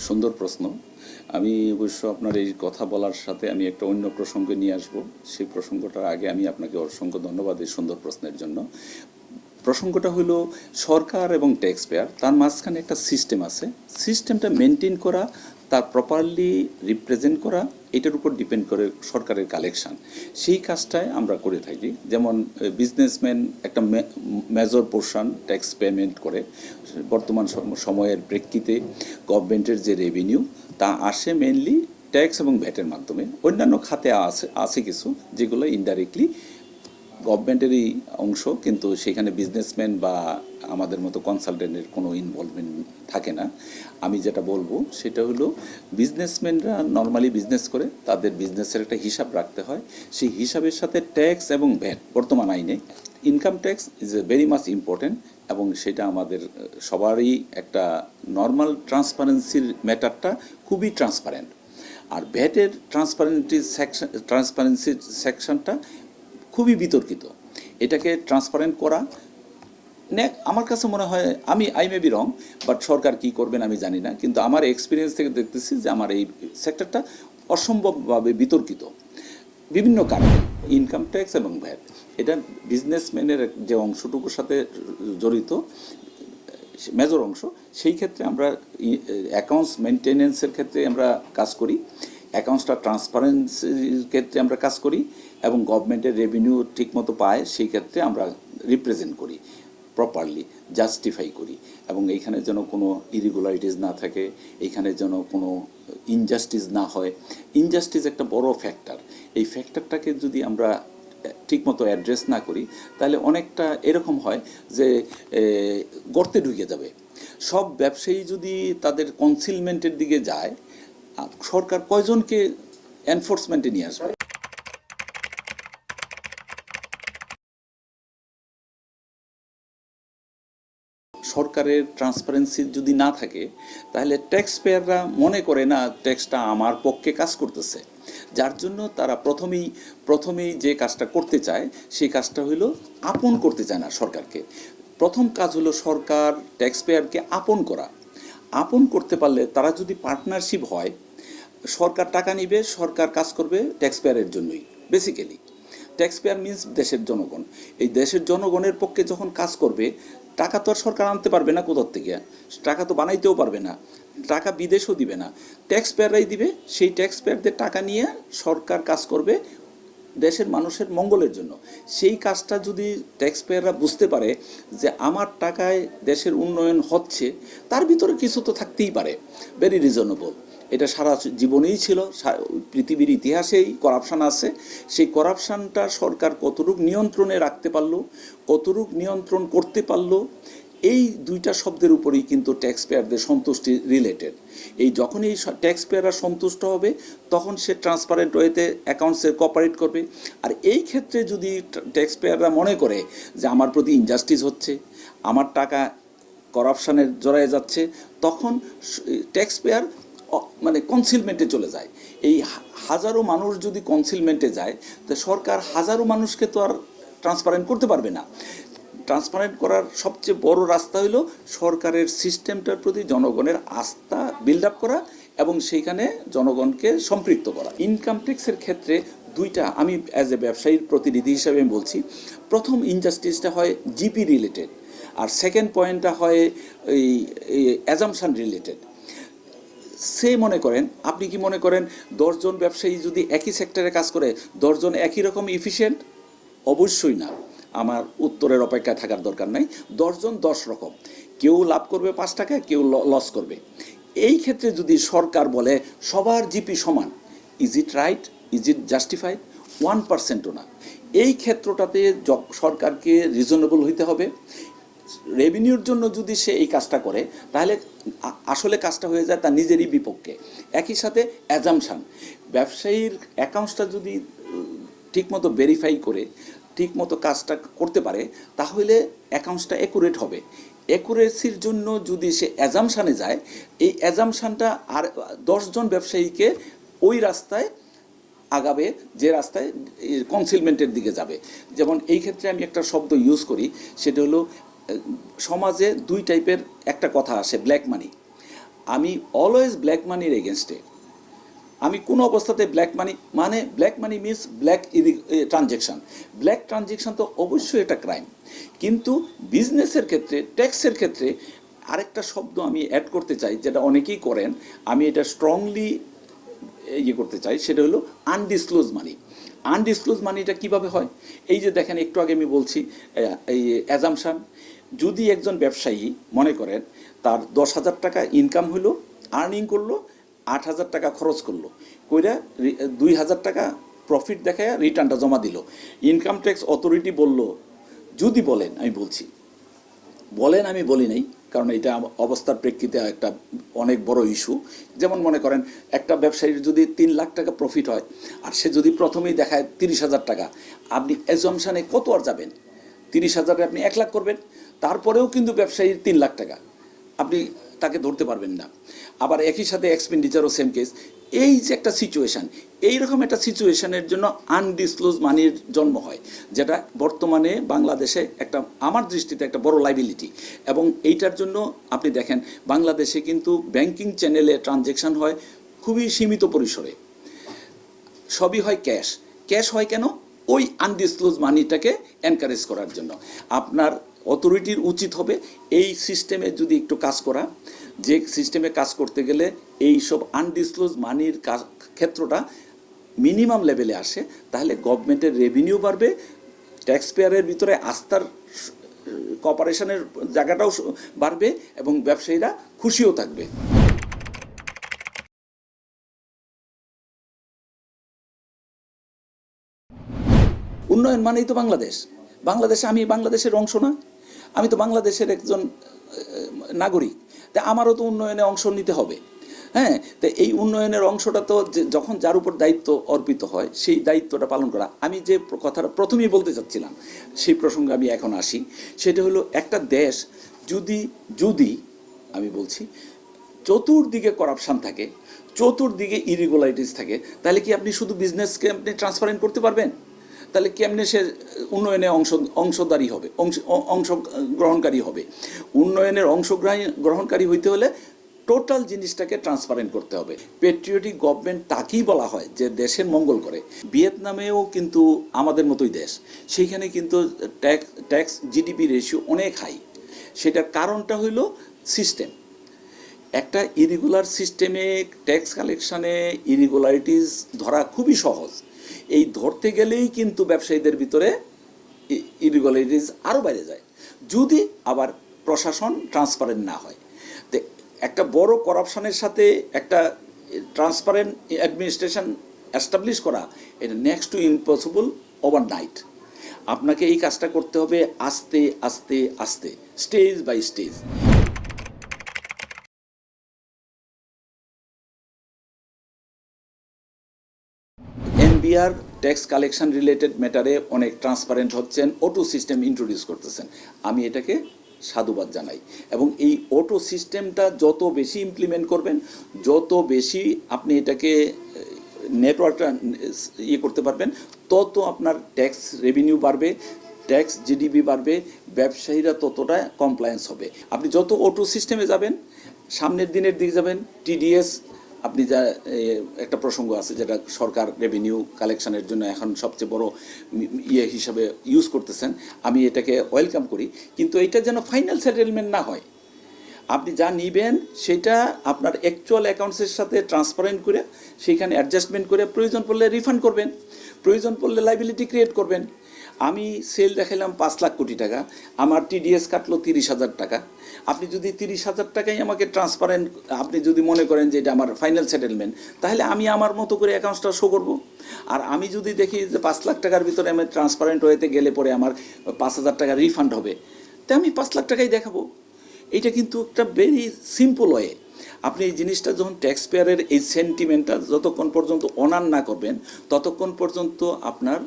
সুন্দর প্রশ্ন। আমি অবশ্য আপনার এই কথা বলার সাথে আমি একটা অন্য প্রসঙ্গে নিয়ে আসব। সেই প্রসঙ্গটার আগে আমি আপনাকে অসংখ্য ধন্যবাদ এই সুন্দর প্রশ্নের জন্য। প্রসঙ্গটা হলো, সরকার এবং ট্যাক্স পেয়ার তার মাঝখানে একটা সিস্টেম আছে। সিস্টেমটা মেনটেন করা তার প্রপারলি রিপ্রেজেন্ট করা, এটার উপর ডিপেন্ড করে সরকারের কালেকশন সেই কাজটাই আমরা করে থাকি। যেমন বিজনেসম্যান একটা মেজর পোর্শন ট্যাক্স পেমেন্ট করে। বর্তমান সময়ের প্রেক্ষিতে গভর্নমেন্টের যে রেভিনিউ তা আসে মেনলি ট্যাক্স এবং ভ্যাটের মাধ্যমে। অন্যান্য খাতে আছে আছে কিছু যেগুলো ইনডাইরেক্টলি গভর্নমেন্টেরই অংশ, কিন্তু সেখানে বিজনেসম্যান বা আমাদের মতো কনসালটেন্টের কোনো ইনভলভমেন্ট থাকে না। আমি যেটা বলব, সেটা হলো বিজনেসম্যানরা নর্মালি বিজনেস করে, তাদের বিজনেসের একটা হিসাব রাখতে হয়। সেই হিসাবের সাথে ট্যাক্স এবং ভ্যাট বর্তমান আইনে income tax is a very much important এবং সেটা আমাদের সবারই একটা নর্মাল ট্রান্সপারেন্সির ম্যাটারটা খুবই ট্রান্সপারেন্ট আর ভ্যাটের ট্রান্সপারেন্টি সেকশন ট্রান্সপারেন্সির সেকশনটা খুবই বিতর্কিত। এটাকে ট্রান্সপারেন্ট করা। আমার কাছে মনে হয়, আমি I may be wrong but সরকার কি করবেন আমি জানি না। কিন্তু আমার এক্সপিরিয়েন্স থেকে দেখতেছি যে আমার এই সেক্টরটা অসম্ভবভাবে বিতর্কিত। বিভিন্ন কারণে ইনকাম ট্যাক্স এবং ভ্যাট এটা বিজনেসম্যানের যে অংশটুকুর সাথে জড়িত মেজর অংশ, সেই ক্ষেত্রে আমরা অ্যাকাউন্টস মেনটেনেন্সের ক্ষেত্রে আমরা কাজ করি। অ্যাকাউন্টসটা ট্রান্সপারেন্সির ক্ষেত্রে আমরা কাজ করি এবং গভর্নমেন্টের রেভিনিউ ঠিকমতো পায়, সেই ক্ষেত্রে আমরা রিপ্রেজেন্ট করি প্রপারলি জাস্টিফাই করি এবং এইখানে যেন কোনো ইরেগুলারিটিস না থাকে এইখানে যেন কোনো ইনজাস্টিস না হয়। ইনজাস্টিস একটা বড় ফ্যাক্টর এই ফ্যাক্টরটাকে যদি আমরা ঠিকমতো অ্যাড্রেস না করি, তাহলে অনেকটা এরকম হয় যে গর্তে ঢুকে যাবে। সব ব্যবসায়ী যদি তাদের কনসিলমেন্টের দিকে যায় সরকার কয়জনকে এনফোর্সমেন্টে নিয়ে আসবে? সরকারের ট্রান্সপারেন্সি যদি না থাকে, তাহলে ট্যাক্স পেয়াররা মনে করে না ট্যাক্সটা আমার পক্ষে কাজ করতেছে। যার জন্য তারা প্রথমেই প্রথমেই যে কাজটা করতে চায়, সেই কাজটা হলো আপন করতে চায় না সরকারকে। প্রথম কাজ হলো সরকার ট্যাক্স পেয়ারকে আপন করা। আপন করতে পারলে তারা যদি পার্টনারশিপ হয় সরকার টাকা নিবে, সরকার কাজ করবে ট্যাক্স পেয়ারের জন্যই বেসিক্যালি ট্যাক্স পেয়ার মিনস দেশের জনগণ। এই দেশের জনগণের পক্ষে যখন কাজ করবে, টাকা তো আর সরকার আনতে পারবে না কোথার থেকে? টাকা তো বানাইতেও পারবে না, টাকা বিদেশও দিবে না। ট্যাক্স পেয়াররাই দিবে, সেই ট্যাক্স পেয়ারদের টাকা নিয়ে সরকার কাজ করবে দেশের মানুষের মঙ্গলের জন্য। সেই কাজটা যদি ট্যাক্স পেয়াররা বুঝতে পারে যে আমার টাকায় দেশের উন্নয়ন হচ্ছে, তার ভিতরে কিছু তো থাকতেই পারে। ভেরি রিজনেবল এটা সারা জীবনেই ছিল পৃথিবীর ইতিহাসেই করাপশান আছে। সেই করাপশানটা সরকার কতটুক নিয়ন্ত্রণে রাখতে পারল, কতটুক নিয়ন্ত্রণ করতে পারল, এই দুইটা শব্দের উপরেই কিন্তু ট্যাক্স পেয়ারদের সন্তুষ্টি রিলেটেড এই যখনই ট্যাক্স পেয়াররা সন্তুষ্ট হবে, তখন সে ট্রান্সপারেন্ট ওয়েতে অ্যাকাউন্টসে কপারেট করবে। আর এই ক্ষেত্রে যদি ট্যাক্স পেয়াররা মনে করে যে আমার প্রতি ইনজাস্টিস হচ্ছে, আমার টাকা করাপশানের জড়ায় যাচ্ছে, তখন ট্যাক্স পেয়ার মানে কনসিলমেন্টে চলে যায়। এই হাজারো মানুষ যদি কনসিলমেন্টে যায়, তো সরকার হাজারো মানুষকে তো আর ট্রান্সপারেন্ট করতে পারবে না। ট্রান্সপারেন্ট করার সবচেয়ে বড় রাস্তা হলো সরকারের সিস্টেমটার প্রতি জনগণের আস্থা বিল্ড আপ করা এবং সেইখানে জনগণকে সম্পৃক্ত করা। ইনকাম ট্যাক্সের ক্ষেত্রে দুইটা, আমি অ্যাজ এ ব্যবসায়ীর প্রতিনিধি হিসাবে আমি বলছি। প্রথম ইনজাস্টিসটা হয় জিপি রিলেটেড আর সেকেন্ড পয়েন্টটা হয় এই অ্যাজামশান রিলেটেড সে মনে করেন, আপনি কি মনে করেন দশজন ব্যবসায়ী যদি একই সেক্টরে কাজ করে, দশজন একই রকম ইফিশিয়েন্ট অবশ্যই না। আমার উত্তরের অপেক্ষায় থাকার দরকার নাই। দশজন দশ রকম। কেউ লাভ করবে পাঁচ টাকা, কেউ লস করবে। এই ক্ষেত্রে যদি সরকার বলে সবার জিপি সমান is it right is it justified one পার্সেন্টও না। এই ক্ষেত্রটাতে সরকারকে রিজনেবল হইতে হবে। রেভিনিউর জন্য যদি সে এই কাজটা করে, তাহলে আসলে কাজটা হয়ে যায় তার নিজেরই বিপক্ষে। একই সাথে অ্যাজামশান ব্যবসায়ীর অ্যাকাউন্টসটা যদি ঠিকমতো ভেরিফাই করে, ঠিকমতো কাজটা করতে পারে, তাহলে অ্যাকাউন্টসটা অ্যাকুরেট হবে। অ্যাকুরেসির জন্য যদি সে অ্যাজামশানে যায়, এই অ্যাজামশানটা আর দশজন ব্যবসায়ীকে ওই রাস্তায় আগাবে, যে রাস্তায় কনসিলমেন্টের দিকে যাবে। যেমন এই ক্ষেত্রে আমি একটা শব্দ ইউজ করি, সেটা হলো সমাজে দুই টাইপের একটা কথা আসে ব্ল্যাক মানি আমি অলওয়েজ ব্ল্যাক মানির এগেনস্টে আমি কোনো অবস্থাতে ব্ল্যাক মানি মানে black money means black transaction black transaction তো অবশ্যই এটা ক্রাইম কিন্তু বিজনেসের ক্ষেত্রে ট্যাক্সের ক্ষেত্রে আরেকটা শব্দ আমি অ্যাড করতে চাই, যেটা অনেকেই করেন, আমি এটা স্ট্রংলি ইয়ে করতে চাই, সেটা হলো আনডিসক্লোজ মানি আনডিসক্লোজ মানিটা কীভাবে হয়? এই যে দেখেন, একটু আগে আমি বলছি এই অ্যাজামশান যদি একজন ব্যবসায়ী মনে করেন তার দশ হাজার টাকা ইনকাম হলো আর্নিং করল, আট হাজার টাকা খরচ করল, কইরা দুই হাজার টাকা প্রফিট দেখায় রিটার্নটা জমা দিল। ইনকাম ট্যাক্স অথরিটি বলল, যদি বলেন, আমি বলছি। বলেন আমি বলি নাই, কারণ এটা অবস্থার প্রেক্ষিতে একটা অনেক বড় ইস্যু যেমন মনে করেন, একটা ব্যবসায়ীর যদি তিন লাখ টাকা প্রফিট হয়, আর সে যদি প্রথমেই দেখায় তিরিশ হাজার টাকা, আপনি এজমশানে কত আর যাবেন? তিরিশ হাজারে আপনি এক লাখ করবেন। তারপরেও কিন্তু ব্যবসায়ীর তিন লাখ টাকা। আপনি তাকে ধরতে পারবেন না। আবার একই সাথে এক্সপেন্ডিচারও সেম কেস এই যে একটা সিচুয়েশান এইরকম একটা সিচুয়েশানের জন্য আনডিসক্লোজ মানির জন্ম হয়, যেটা বর্তমানে বাংলাদেশে একটা, আমার দৃষ্টিতে একটা বড় লাইবিলিটি এবং এইটার জন্য আপনি দেখেন, বাংলাদেশে কিন্তু ব্যাংকিং চ্যানেলে ট্রানজেকশন হয় খুবই সীমিত পরিসরে। সবই হয় ক্যাশ ক্যাশ হয় কেন? ওই আনডিসক্লোজ মানিটাকে এনকারেজ করার জন্য। আপনার অথরিটির উচিত হবে এই সিস্টেমে যদি একটু কাজ করা, যে সিস্টেমে কাজ করতে গেলে এই সব আনডিসক্লোজ মানির ক্ষেত্রটা মিনিমাম লেভেলে আসে, তাহলে গভর্নমেন্টের রেভিনিউ বাড়বে ট্যাক্স পেয়ারের ভিতরে আস্থার কপারেশনের জায়গাটাও বাড়বে এবং ব্যবসায়ীরা খুশিও থাকবে। উন্নয়ন মানেই তো বাংলাদেশ। বাংলাদেশে আমি বাংলাদেশের অংশ না। আমি তো বাংলাদেশের একজন নাগরিক। তা আমারও তো উন্নয়নে অংশ নিতে হবে। হ্যাঁ? তো এই উন্নয়নের অংশটা তো যখন যার উপর দায়িত্ব অর্পিত হয়, সেই দায়িত্বটা পালন করা। আমি যে কথাটা প্রথমেই বলতে চাচ্ছিলাম, সেই প্রসঙ্গে আমি এখন আসি। সেটা হলো একটা দেশ যদি যদি, আমি বলছি, চতুর্দিকে করাপশান থাকে, চতুর্দিকে ইরেগুলারিটিস থাকে, তাহলে কি আপনি শুধু বিজনেসকে আপনি ট্রান্সপারেন্ট করতে পারবেন? তাহলে কেমনে সে উন্নয়নে অংশ, অংশদারী হবে? অংশ অংশগ্রহণকারী হবে? উন্নয়নের অংশগ্রহণ গ্রহণকারী হইতে হলে টোটাল জিনিসটাকে ট্রান্সপারেন্ট করতে হবে। পেট্রিয়টিক গভর্নমেন্ট তাকেই বলা হয় যে দেশের মঙ্গল করে। ভিয়েতনামেও কিন্তু আমাদের মতোই দেশ। সেইখানে কিন্তু ট্যাক্স ট্যাক্স জিডিপি রেশিও অনেক হাই। সেটার কারণটা হইল সিস্টেম। একটা ইরেগুলার সিস্টেমে ট্যাক্স কালেকশানে ইরেগুলারিটিস ধরা খুবই সহজ। এই ধরতে গেলেই কিন্তু ব্যবসায়ীদের ভিতরে ইরেগুলারিটিস আরও বাইরে যায়। যদি আবার প্রশাসন ট্রান্সপারেন্ট না হয়। তো একটা বড় করাপশনের সাথে একটা ট্রান্সপারেন্ট অ্যাডমিনিস্ট্রেশন অ্যাস্টাবলিশ করা, এটা next to impossible overnight আপনাকে এই কাজটা করতে হবে আস্তে আস্তে আস্তে stage by stage NBR tax collection related ম্যাটারে অনেক ট্রান্সপারেন্ট হচ্ছেন অটো সিস্টেম ইন্ট্রোডিউস করতেছেন। আমি এটাকে সাধুবাদ জানাই। এবং এই অটো সিস্টেমটা যত বেশি ইমপ্লিমেন্ট করবেন, যত বেশি আপনি এটাকে নেটওয়ার্কটা ইয়ে করতে পারবেন, তত আপনার ট্যাক্স রেভিনিউ বাড়বে ট্যাক্স জিডিপি বাড়বে, ব্যবসায়ীরা ততটা কমপ্লায়েন্স হবে। আপনি যত অটো সিস্টেমে যাবেন, সামনের দিনের দিকে যাবেন টিডিএস আপনি যা একটা প্রসঙ্গ আছে যেটা সরকার রেভিনিউ কালেকশনের জন্য এখন সবচেয়ে বড় ইয়ে হিসাবে ইউজ করতেছেন। আমি এটাকে ওয়েলকাম করি, কিন্তু এটা যেন ফাইনাল সেটেলমেন্ট না হয়। আপনি যা নিবেন সেটা আপনার অ্যাকচুয়াল অ্যাকাউন্টসের সাথে ট্রান্সপারেন্ট করে সেইখানে অ্যাডজাস্টমেন্ট করে প্রয়োজন পড়লে রিফান্ড করবেন, প্রয়োজন পড়লে লাইবিলিটি ক্রিয়েট করবেন। আমি সেল দেখাইলাম পাঁচ লাখ কোটি টাকা, আমার টিডিএস কাটলো তিরিশ হাজার টাকা। আপনি যদি তিরিশ হাজার টাকাই আমাকে ট্রান্সপারেন্ট আপনি যদি মনে করেন যে এটা আমার ফাইনাল সেটেলমেন্ট তাহলে আমি আমার মতো করে অ্যাকাউন্টসটা শো করব। আর আমি যদি দেখি যে পাঁচ লাখ টাকার ভিতরে আমি ট্রান্সপারেন্ট হয়েতে গেলে পরে আমার পাঁচ হাজার টাকা রিফান্ড হবে, তা আমি পাঁচ লাখ টাকাই দেখাবো। এটা কিন্তু একটা ভেরি সিম্পল ওয়ে আপনি এই জিনিসটা যখন ট্যাক্স পেয়ারের এই সেন্টিমেন্টটা যতক্ষণ পর্যন্ত অনার না করবেন, ততক্ষণ পর্যন্ত আপনার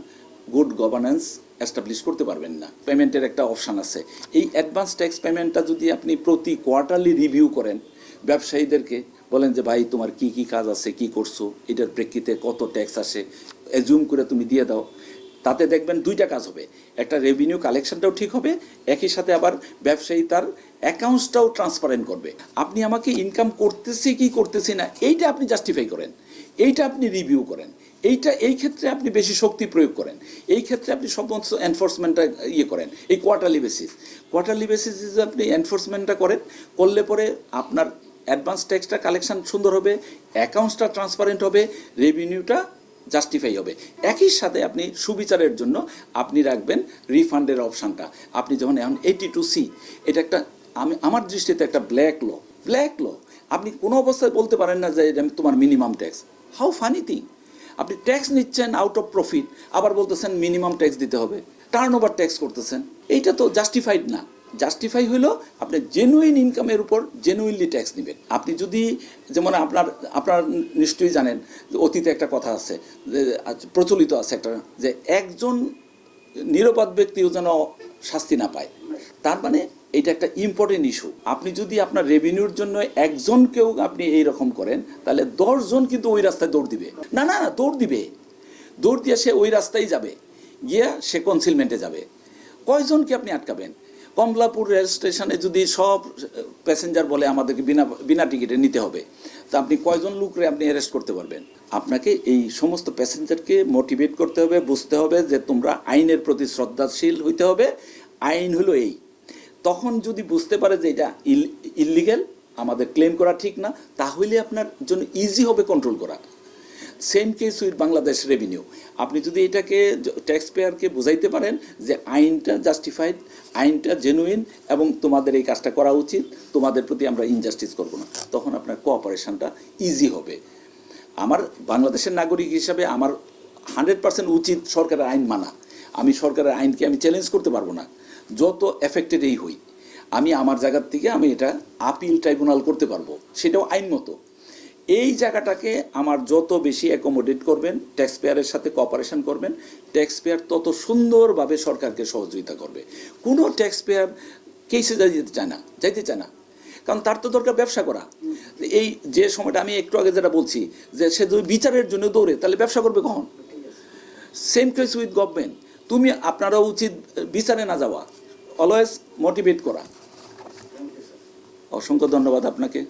গুড গভর্নেন্স এস্টাবলিশ করতে পারবেন না। পেমেন্টের একটা অপশান আছে। এই অ্যাডভান্স ট্যাক্স পেমেন্টটা যদি আপনি প্রতি কোয়ার্টারলি রিভিউ করেন, ব্যবসায়ীদেরকে বলেন যে, ভাই, তোমার কি কি কাজ আছে, কি করছ? এটার প্রেক্ষিতে কত ট্যাক্স আসে? অ্যাজুম করে তুমি দিয়ে দাও। তাতে দেখবেন দুইটা কাজ হবে। একটা রেভিনিউ কালেকশনটাও ঠিক হবে, একই সাথে আবার ব্যবসায়ী তার অ্যাকাউন্টসটাও ট্রান্সপারেন্ট করবে। আপনি আমাকে ইনকাম করতেছি কি করতেছি না, এইটা আপনি জাস্টিফাই করেন। এইটা আপনি রিভিউ করেন। এইটা, এই ক্ষেত্রে আপনি বেশি শক্তি প্রয়োগ করেন। এই ক্ষেত্রে আপনি সমস্ত এনফোর্সমেন্টটা ইয়ে করেন। এই কোয়ার্টারলি বেসিস কোয়ার্টারলি বেসিস আপনি এনফোর্সমেন্টটা করেন, করলে পরে আপনার অ্যাডভান্স ট্যাক্সটা কালেকশন সুন্দর হবে অ্যাকাউন্টসটা ট্রান্সপারেন্ট হবে রেভিনিউটা জাস্টিফাই হবে। একই সাথে আপনি সুবিচারের জন্য আপনি রাখবেন রিফান্ডের অপশানটা আপনি যখন এখন এইটি টু সি এটা একটা, আমি, আমার দৃষ্টিতে একটা ব্ল্যাক ল ব্ল্যাক ল আপনি কোনো অবস্থায় বলতে পারেন না যে তোমার minimum tax how funny thing আপনি ট্যাক্স নিচ্ছেন আউট অফ প্রফিট আবার বলতেছেন মিনিমাম ট্যাক্স দিতে হবে টার্ন ওভার ট্যাক্স করতেছেন, এইটা তো জাস্টিফাইড না। জাস্টিফাই হলো আপনি জেনুইন ইনকামের উপর জেনুইনলি ট্যাক্স নেবেন। আপনি যদি, যেমন আপনার আপনার নিশ্চয়ই জানেন অতীতে একটা কথা আছে, যে প্রচলিত আছে একটা, যে একজন নিরপরাধ ব্যক্তিও যেন শাস্তি না পায়। তার মানে এটা একটা ইম্পর্টেন্ট ইস্যু আপনি যদি আপনার রেভিনিউর জন্য একজনকেও আপনি এই রকম করেন, তাহলে দশজন কিন্তু ওই রাস্তায় দৌড় দিবে। না না না, দৌড় দিবে। দৌড় দিয়ে সে ওই রাস্তায় যাবে। গিয়া সে কনসিলমেন্টে যাবে। কয়জনকে আপনি আটকাবেন? কমলাপুর রেল স্টেশনে যদি সব প্যাসেঞ্জার বলে আমাদেরকে বিনা বিনা টিকিটে নিতে হবে, তা আপনি কয়জন লোকরে আপনি অ্যারেস্ট করতে পারবেন? আপনাকে এই সমস্ত প্যাসেঞ্জারকে মোটিভেট করতে হবে, বুঝতে হবে যে তোমরা আইনের প্রতি শ্রদ্ধাশীল হইতে হবে। আইন হলো এই তখন যদি বুঝতে পারে যে এটা ইলিগেল আমাদের ক্লেম করা ঠিক না, তাহলে আপনার জন্য ইজি হবে কন্ট্রোল করা। Same case with Bangladesh revenue আপনি যদি এটাকে ট্যাক্স পেয়ারকে বোঝাইতে পারেন যে আইনটা জাস্টিফাইড আইনটা জেনুইন এবং তোমাদের এই কাজটা করা উচিত, তোমাদের প্রতি আমরা ইনজাস্টিস করব না, তখন আপনার কোঅপারেশনটা ইজি হবে। আমার বাংলাদেশের নাগরিক হিসাবে আমার হান্ড্রেড পার্সেন্ট উচিত সরকারের আইন মানা। আমি সরকারের আইনকে আমি চ্যালেঞ্জ করতে পারব না। যত এফেক্টেড এই হই, আমি আমার জায়গার থেকে আমি এটা আপিল ট্রাইব্যুনাল করতে পারব। সেটাও আইন মতো এই জায়গাটাকে আমার যত বেশি অ্যাকোমোডেট করবেন ট্যাক্স পেয়ারের সাথে কোঅপারেশন করবেন ট্যাক্স পেয়ার তত সুন্দরভাবে সরকারকে সহযোগিতা করবে। কোনো ট্যাক্স পেয়ার কেসে যেতে চায় না, যাইতে চায় না। কারণ তার তো দরকার ব্যবসা করা। এই যে সময়টা আমি একটু আগে যেটা বলছি, যে সে যদি বিচারের জন্য দৌড়ে, তাহলে ব্যবসা করবে কখন? সেম কেস উইথ গভর্নমেন্ট তুমি আপনারও উচিত বিচারে না যাওয়া। অলওয়েজ মোটিভেট করা। অসংখ্য ধন্যবাদ আপনাকে।